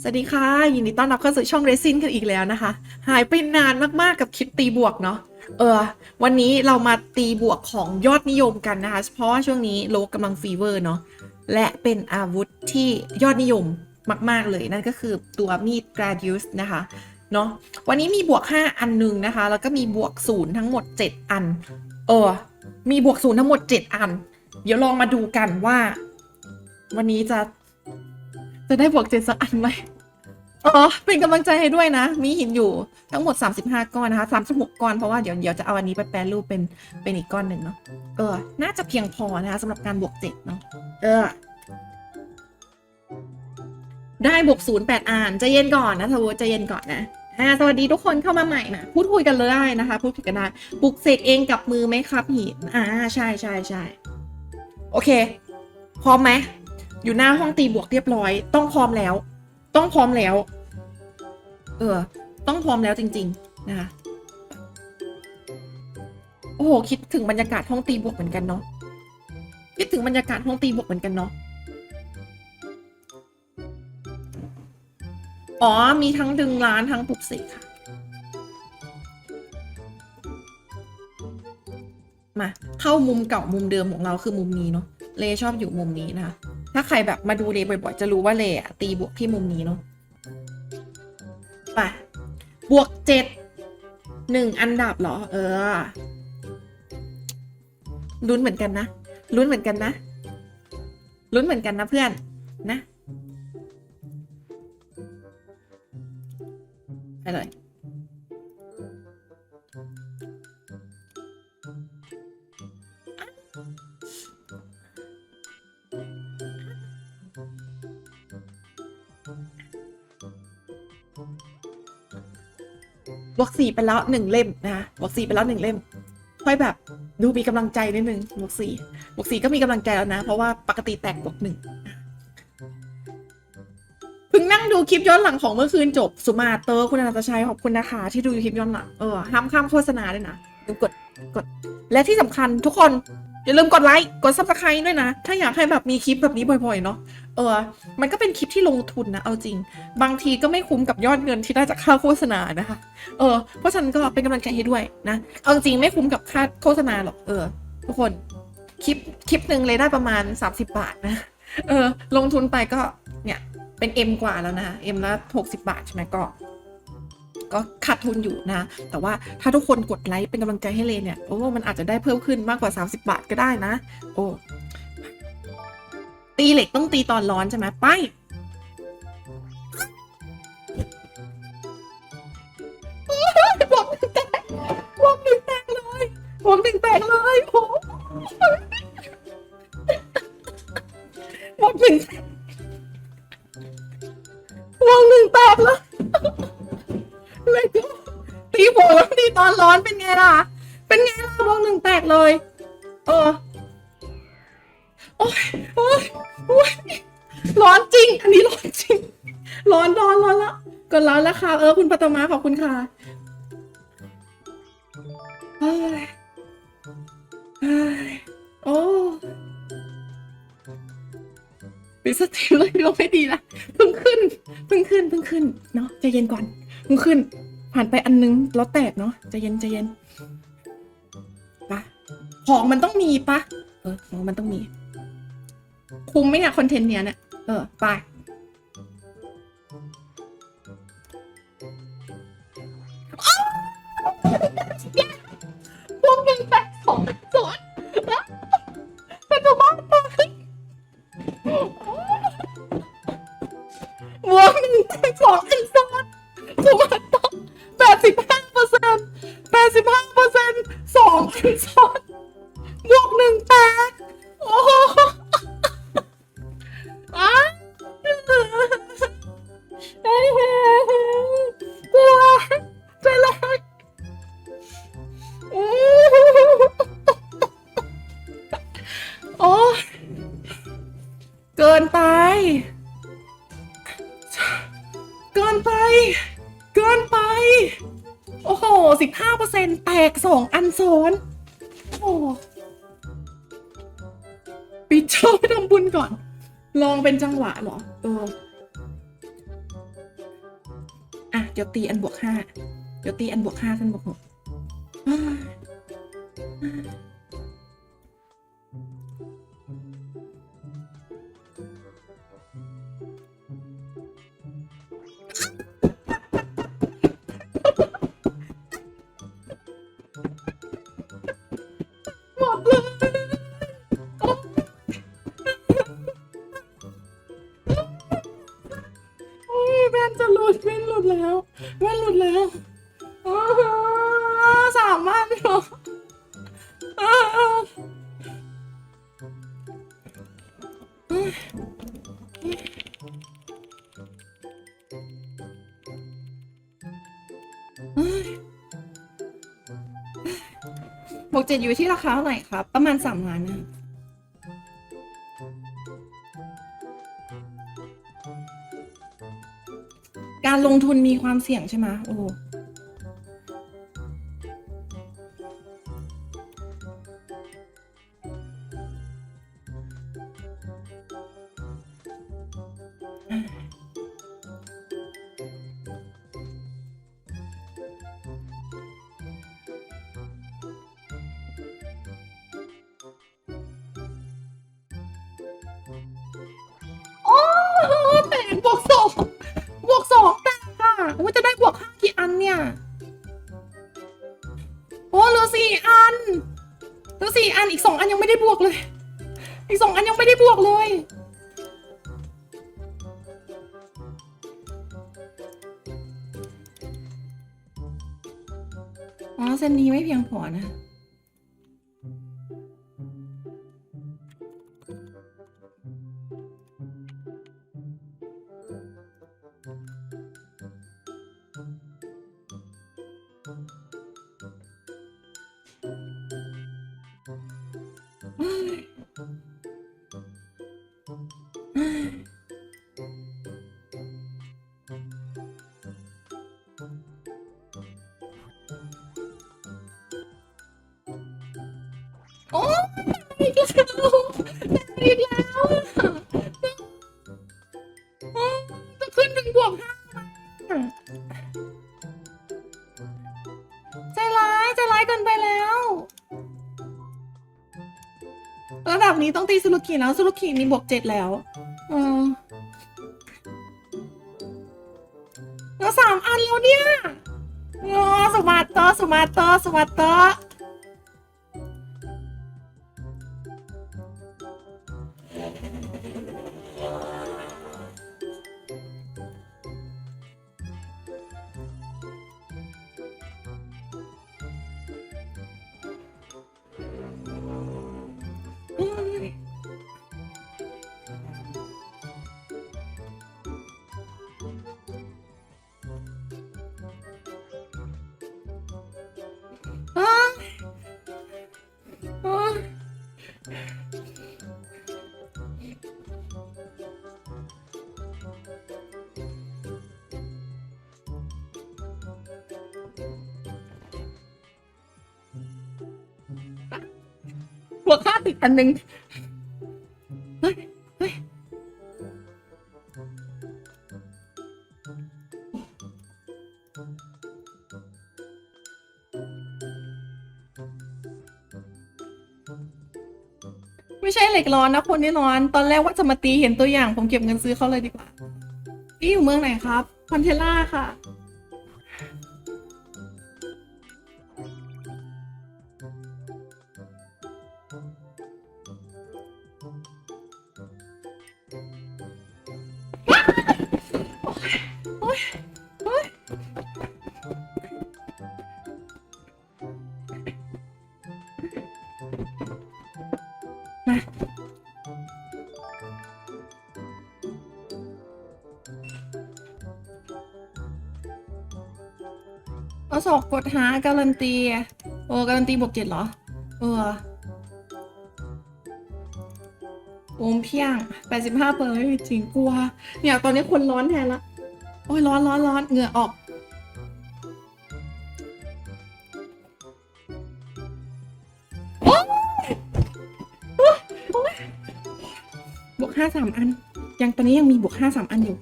สวัสดีค่ะ ยินดีต้อนรับเข้าสู่ช่องเรซินกันอีกแล้วนะคะ หายไปนานมากๆกับคลิปตีบวกเนาะเออ วันนี้เรามาตีบวกของยอดนิยมกันนะคะ เพราะว่าช่วงนี้โลกกำลังฟีเวอร์เนาะและเป็นอาวุธที่ยอดนิยมมาก ๆ เลย นั่นก็คือตัวมีดกราดิอุสนะคะเนาะวันนี้มีบวก 5 อันหนึ่งนะคะ แล้วก็มีบวกศูนย์ทั้งหมด 7 อัน เออ มีบวกศูนย์ทั้งหมด 7 อัน เดี๋ยวลองมาดูกันว่า วันนี้จะ จะได้บวกเจ็ดสักอันไหมอ๋อเป็นกำลังใจให้ด้วยนะ มีหินอยู่ทั้งหมด 35 ก้อนนะคะ36ก้อนเพราะว่าเดี๋ยวเดี๋ยวจะเอาอันนี้ไปแปรรูปเป็นเป็นอีกก้อนหนึ่งเนาะเออ น่าจะเพียงพอนะคะสำหรับการบวกเจ็ดเนาะเออ ได้บวกศูนย์แปดอ่านจะเย็นก่อนนะทวูจะเย็นก่อนนะอ่าสวัสดีทุกคนเข้ามาใหม่มาพูดคุยกันเลยได้นะคะพูดคุยกันได้ปลุกเสกเองกับมือไหมครับหินอ่าใช่ใช่ใช่โอเคพร้อมไหม อยู่หน้าห้องตีบวกเรียบร้อย ต้องพร้อมแล้ว ต้องพร้อมแล้ว เออ ต้องพร้อมแล้วจริง ๆ นะคะโอ้โหคิดถึงบรรยากาศห้องตีบวกเหมือนกันเนาะคิดถึงบรรยากาศห้องตีบวกเหมือนกันเนาะอ๋อ มีทั้งดึงร้านทั้งปลุกเสกค่ะ มา เข้ามุมเก่ามุมเดิมของเราคือมุมนี้เนาะเลชอบอยู่มุมนี้นะคะ ถ้าใครแบบมาดูเลบ่อยๆ จะรู้ว่าเลอะตีบวกที่มุมนี้เนาะไปบวกเจ็ดหนึ่งอันดับเหรอ เออลุ้นเหมือนกันนะลุ้นเหมือนกันนะลุ้นเหมือนกันนะเพื่อนนะไปเลย บวกสี่ไปแล้วหนึ่งเล่มนะคะบวกสี่ไปแล้วหนึ่งเล่ม ค่อยแบบดูมีกำลังใจนิดนึงบวกสี่บวกสี่ก็มีกำลังใจแล้วนะ เพราะว่าปกติแตกบวกหนึ่งเพิ่งนั่งดูคลิปย้อนหลังของเมื่อคืนจบ สุมาเตอร์คุณอนันตชัยขอบคุณนะคะ ที่ดูคลิปย้อนหลังเออห้ามข้ามโฆษณาด้วยนะดูกดกด และที่สำคัญทุกคนอย่าลืมกดไลค์กดซับสไครต์ด้วยนะ ถ้าอยากให้แบบมีคลิปแบบนี้บ่อยๆเนาะ เออ มันก็เป็นคลิปที่ลงทุนนะ เอาจริง บางทีก็ไม่คุ้มกับยอดเงินที่ได้จากค่าโฆษณานะคะ เออ เพราะฉันก็เป็นกำลังใจให้ด้วยนะ เอาจริงไม่คุ้มกับค่าโฆษณาหรอก เออ ทุกคน คลิป คลิปหนึ่งเลยได้ประมาณ 30 บาทนะ เออ ลงทุนไปก็ เนี่ย เป็นเอ็มกว่าแล้วนะเอ็มละหกสิบาทใช่ไหมก็ ก็ขาดทุนอยู่นะ แต่ว่าถ้าทุกคนกดไลค์เป็นกำลังใจให้เลนเนี่ย โอ้ มันอาจจะได้เพิ่มขึ้นมากกว่า 30 บาทก็ได้นะ โอ้ ตีเหล็กต้องตีตอนร้อนใช่ไหมไป บวกหนึ่งแตกบวกหนึ่งแตกเลยบวกหนึ่งแตกเลยโอ้บวกหนึ่งบวกหนึ่งแตกเลยเลยตีบวกแล้วตีตอนร้อนเป็นไงล่ะ เป็นไงล่ะบวกหนึ่งแตกเลย ดร้อนแล้วค่ะ เออ คุณปตมาขอบคุณค่ะเฮ้ยเฮ้ยโอ้ปิดสตรีมเลยดวงไม่ดีละเพิ่งขึ้นเพิ่งขึ้นเพิ่งขึ้นเนาะใจเย็นก่อนเพิ่งขึ้น ผ่านไปอันนึงแล้วแตกเนาะใจเย็นใจเย็นปะของมันต้องมีปะเออของมันต้องมี คุ้มไหมเนี่ยคอนเทนต์เนี้ยเนี่ยเออไป พวกมึงแตกสองส่วนเป็นตัวบ้าตายวกหนึ่งแตกสองอันซ้อนสมาร์ตต้องแปดสิบห้าเปอร์เซ็นต์แปดสิบห้าเปอร์เซ็นต์สองอันซ้อน ลองเป็นจังหวะหรอเอออะเดี๋ยวตีอันบวกห้าเดี๋ยวตีอันบวกห้ากันบวกหกาวสามอันเหรออ้าวบวกเจ็ดอยู่ที่ราคาเท่าไหร่ครับ ประมาณสามล้านนะการลงทุนมีความเสี่ยงใช่ไหมโอ้ อ๋อเส้นนี้ไม่เพียงพอนะ กิแล้วสุรุกิมีบวกเจ็ดแล้วเออแล้วสามอันแล้วเนี่ยโอ้สมาร์ตเตอร์สมาร์ตเตอร์สมาร์ตเตอร์ บวกค่าติดอันหนึ่งเฮ้ยเฮ้ยไม่ใช่เหล็กร้อนนะคนนี่ร้อน ตอนแรกว่าจะมาตีเห็นตัวอย่าง ผมเก็บเงินซื้อเขาเลยดีกว่าพี่อยู่เมืองไหนครับ คอนเทล่าค่ะ เอาสอกกดหาการันตี โอ้การันตีบวกเจ็ดเหรอ เออโอมเพียงแปดสิบห้าเปอร์ไม่มีจริงกลัว เนี่ย ตอนนี้คนร้อนแทนละ โอ้ยร้อนร้อนร้อนเหงื่อออก โอ๊ยโอ๊ยบวกห้าสามอัน ยังตอนนี้ยังมีบวกห้าสามอันอยู่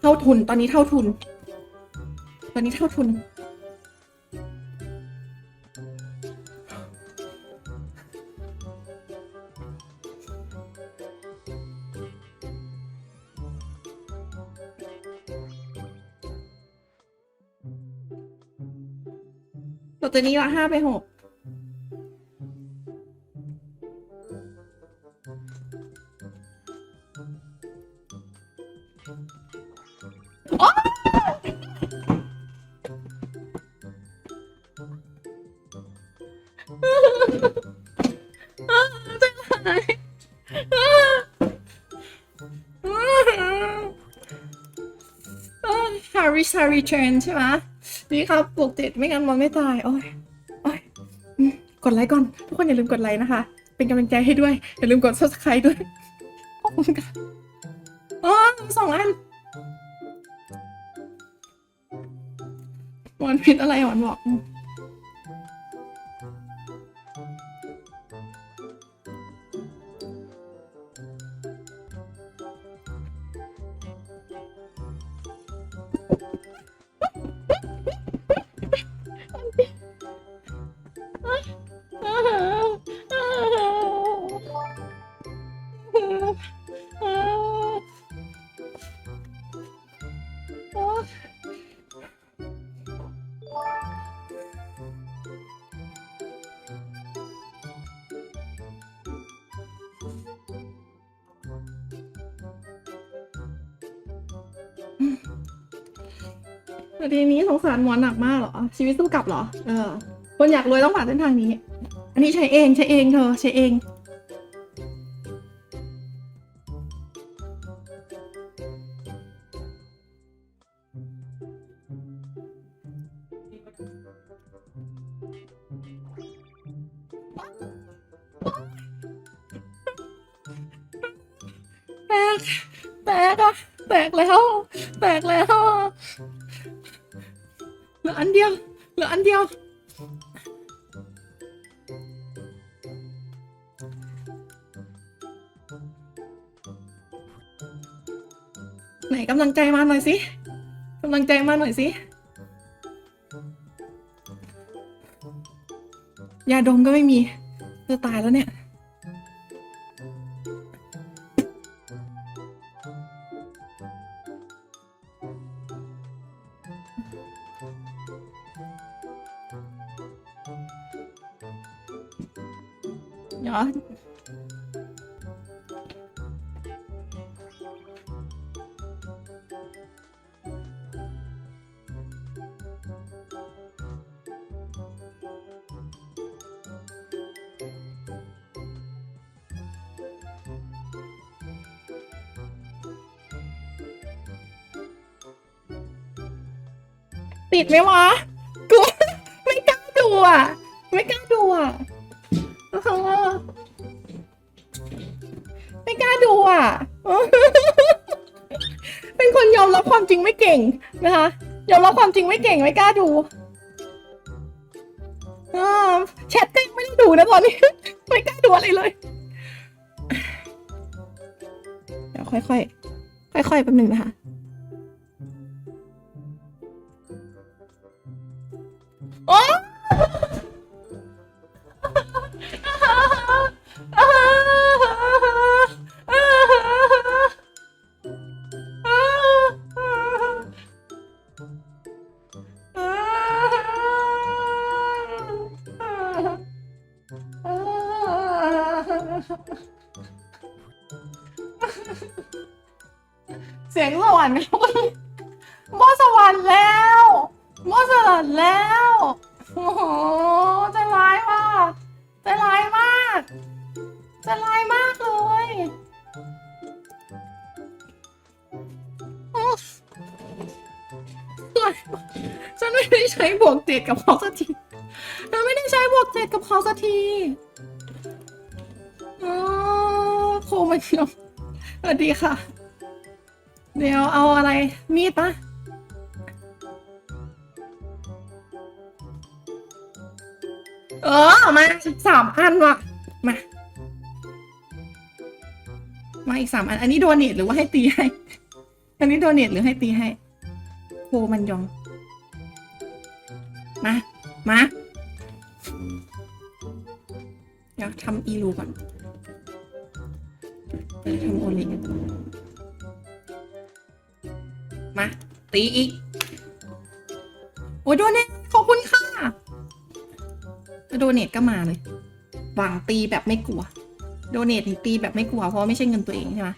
ขท่าทุนตอนนี้เท่าทุน ตอนนี้เท่าทุน ตัวนี้ละห้าไปหกฮา ริสฮาริเชนใช่ไหมนี่ครับปลูกติดไม่งั้นมันไม่ตาย โอ้ยโอ้ยกดไลค์ก่อน ทุกคนอย่าลืมกดไลค์นะคะ เป็นกำลังใจให้ด้วย อย่าลืมกด subscribe ด้วยขอบคุณค่ะอ๋อสองอันวันพิษอะไรหวานบอก อืมแต่ทีนี้สงสารหมอนหนักมากเหรอ ชีวิตสู้กลับเหรอ เออ คนอยากรวยต้องผ่านเส้นทางนี้ อันนี้ใช้เองใช้เองเธอใช้เอง ตกแล้วเหลืออันเดียวเหลืออันเดียว ไหนกำลังใจมาหน่อยสิกำลังใจมาหน่อยสิยาดมก็ไม่มีจะตายแล้วเนี่ย ติดไหมวะกูไม่กล้าดูอะ ไม่กล้าดูอะไม่กล้าดูอะ เป็นคนยอมรับความจริงไม่เก่งนะคะยอมรับความจริงไม่เก่งไม่กล้าดูอ่าแชทก็ยังไม่ได้ดูนะตอนนี้ ไม่กล้าดูอะไรเลยเดี๋ยวค่อยๆค่อยๆแป๊บหนึ่งนะคะ โอ๊ยเสียงสวรรค์มอสวรรค์แล้ว มอสวรรค์แล้ว โอ้โหใจร้ายว่ะใจร้ายมากใจร้ายมากเลยอ้ฉันไม่ได้ใช้บวกเจ็ดกับเขาสักทีฉันไม่ได้ใช้บวกเจ็ดกับเขาสักทีอ๋อโคมันยมสวัสดีค่ะ เดี๋ยวเอาอะไรมีดปะ เออ มาสามอันว่ะ มา มาอีกสามอัน อันนี้โดนเนทหรือว่าให้ตีให้ อันนี้โดเนทหรือให้ตีให้โคมันยอง มา มาเดี๋ยวทำอีลูก่อนเออทำโอลิมา ตีอีก โอ้ยโดเนทขอบคุณค่ะ โดเนทก็มาเลย หวางตีแบบไม่กลัว โดเนทนี่ตีแบบไม่กลัว เพราะไม่ใช่เงินตัวเองใช่ไหม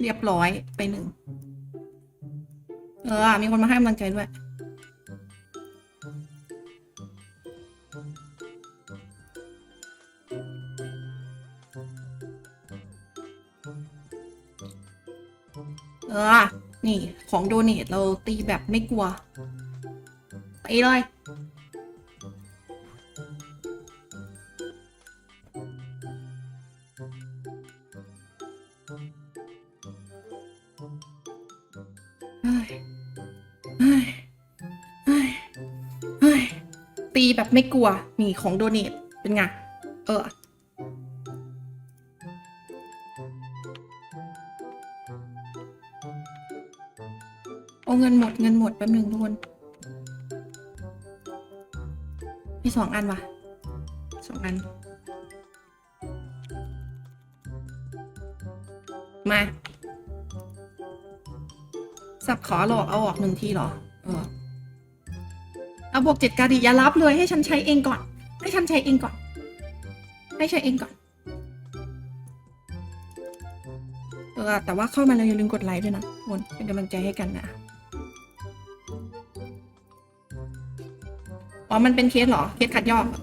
เรียบร้อยไปหนึ่ง เออ มีคนมาให้กำลังใจด้วย เออ นี่ของโดเนทเราตีแบบไม่กลัว ไปเลยเฮ้ยเฮ้ยเฮ้ยเฮ้ยตีแบบไม่กลัว นี่ของโดเนทเป็นไง เออ เอาเงินหมดเงินหมดแป๊บหนึ่งทุกคน สองอันวะสองอัน มา สับขอหลอกเอาออกหนึ่งทีหรอ เออ เอาบวกเจ็ดกาดีอย่ารับเลยให้ฉันใช้เองก่อน ให้ฉันใช้เองก่อน ให้ใช้เองก่อน เออแต่ว่าเข้ามาแล้วอย่าลืมกดไลค์ด้วยนะทุกคนเป็นกำลังใจให้กันนะ อ๋อ มันเป็นเคสเหรอ เคสขัดยอกเหรอ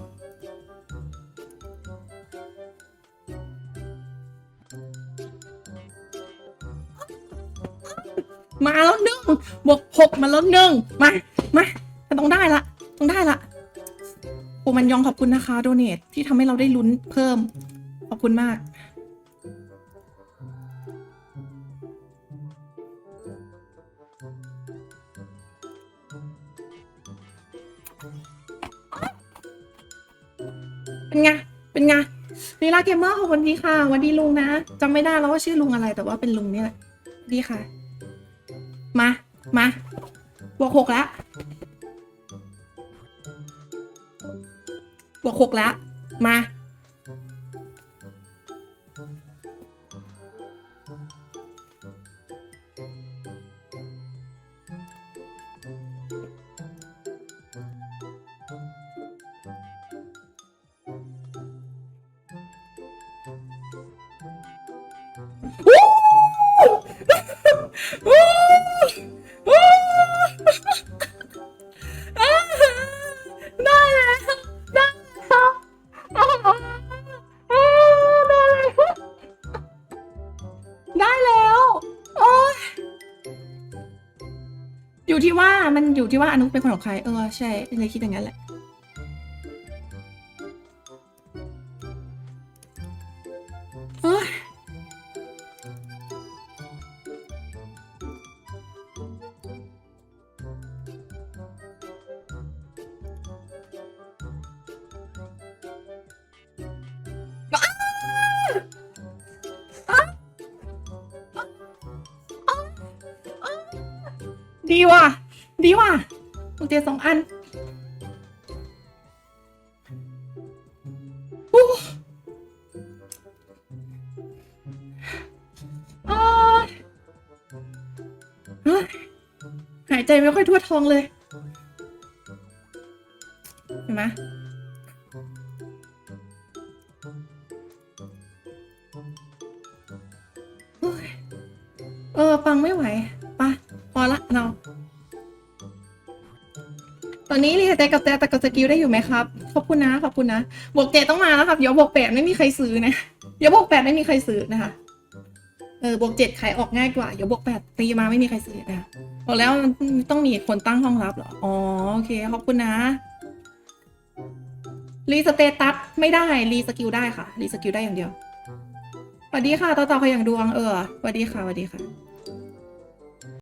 มาแล้วหนึ่งบวกหกมาแล้วหนึ่งมา มามันต้องได้ละ ต้องได้ละโอมันยองขอบคุณนะคะ โดเนทที่ทำให้เราได้ลุ้นเพิ่ม ขอบคุณมาก เป็นไง เป็นไงลีลาเกมเมอร์ขอบคุณพี่ค่ะวันดีลุงนะจำไม่ได้แล้วว่าชื่อลุงอะไรแต่ว่าเป็นลุงนี่แหละ ดีค่ะ มา มาบวกหกแล้วบวกหกแล้วมา มันอยู่ที่ว่าอนุเป็นคนของใคร เออใช่เลยคิดอย่างนั้นแหละ เอ้ยดีว่ะ ดีว่ะกเตียสองอันอู้อ้ายเฮ้ยหายใจไม่ค่อยทั่วท้องเลย เห็นไหมเออปังไม่ไหว ตอนนี้รีสเตทกับแต่แต่กับสกิลได้อยู่ไหมครับ ขอบคุณนะ ขอบคุณนะ บวกเจ็ดต้องมาแล้วครับ เดี๋ยวบวกแปดไม่มีใครซื้อนะ เดี๋ยวบวกแปดไม่มีใครซื้อนะคะ เออบวกเจ็ดขายออกง่ายกว่า เดี๋ยวบวกแปดตีมาไม่มีใครซื้อนะคะบอกแล้วมันต้องมีคนตั้งห้องรับเหรอ อ๋อโอเค ขอบคุณนะ รีสเตตัสไม่ได้ รีสกิลได้ค่ะ รีสกิลได้อย่างเดียวสวัสดีค่ะต่อต่อขอย่างดวง เออสวัสดีค่ะสวัสดีค่ะ